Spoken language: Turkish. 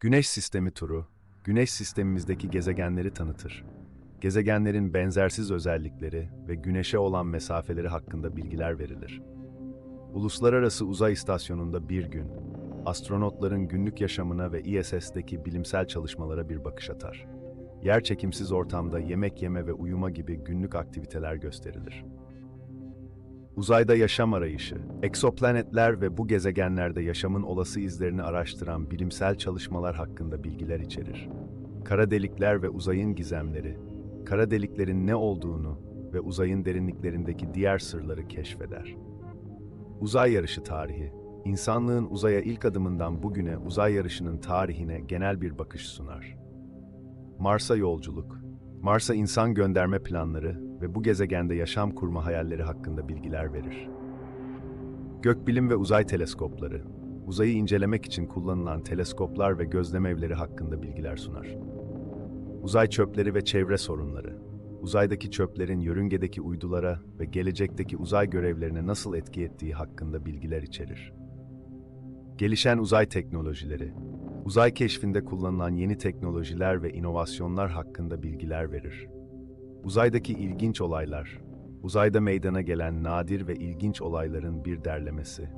Güneş sistemi turu, Güneş sistemimizdeki gezegenleri tanıtır. Gezegenlerin benzersiz özellikleri ve Güneş'e olan mesafeleri hakkında bilgiler verilir. Uluslararası Uzay İstasyonu'nda bir gün, astronotların günlük yaşamına ve ISS'deki bilimsel çalışmalara bir bakış atar. Yer çekimsiz ortamda yemek yeme ve uyuma gibi günlük aktiviteler gösterilir. Uzayda yaşam arayışı, eksoplanetler ve bu gezegenlerde yaşamın olası izlerini araştıran bilimsel çalışmalar hakkında bilgiler içerir. Kara delikler ve uzayın gizemleri, kara deliklerin ne olduğunu ve uzayın derinliklerindeki diğer sırları keşfeder. Uzay yarışı tarihi, insanlığın uzaya ilk adımından bugüne uzay yarışının tarihine genel bir bakış sunar. Mars'a yolculuk, Mars'a insan gönderme planları ve bu gezegende yaşam kurma hayalleri hakkında bilgiler verir. Gökbilim ve uzay teleskopları, uzayı incelemek için kullanılan teleskoplar ve gözlem evleri hakkında bilgiler sunar. Uzay çöpleri ve çevre sorunları, uzaydaki çöplerin yörüngedeki uydulara ve gelecekteki uzay görevlerine nasıl etki ettiği hakkında bilgiler içerir. Gelişen uzay teknolojileri, uzay keşfinde kullanılan yeni teknolojiler ve inovasyonlar hakkında bilgiler verir. Uzaydaki ilginç olaylar, uzayda meydana gelen nadir ve ilginç olayların bir derlemesi.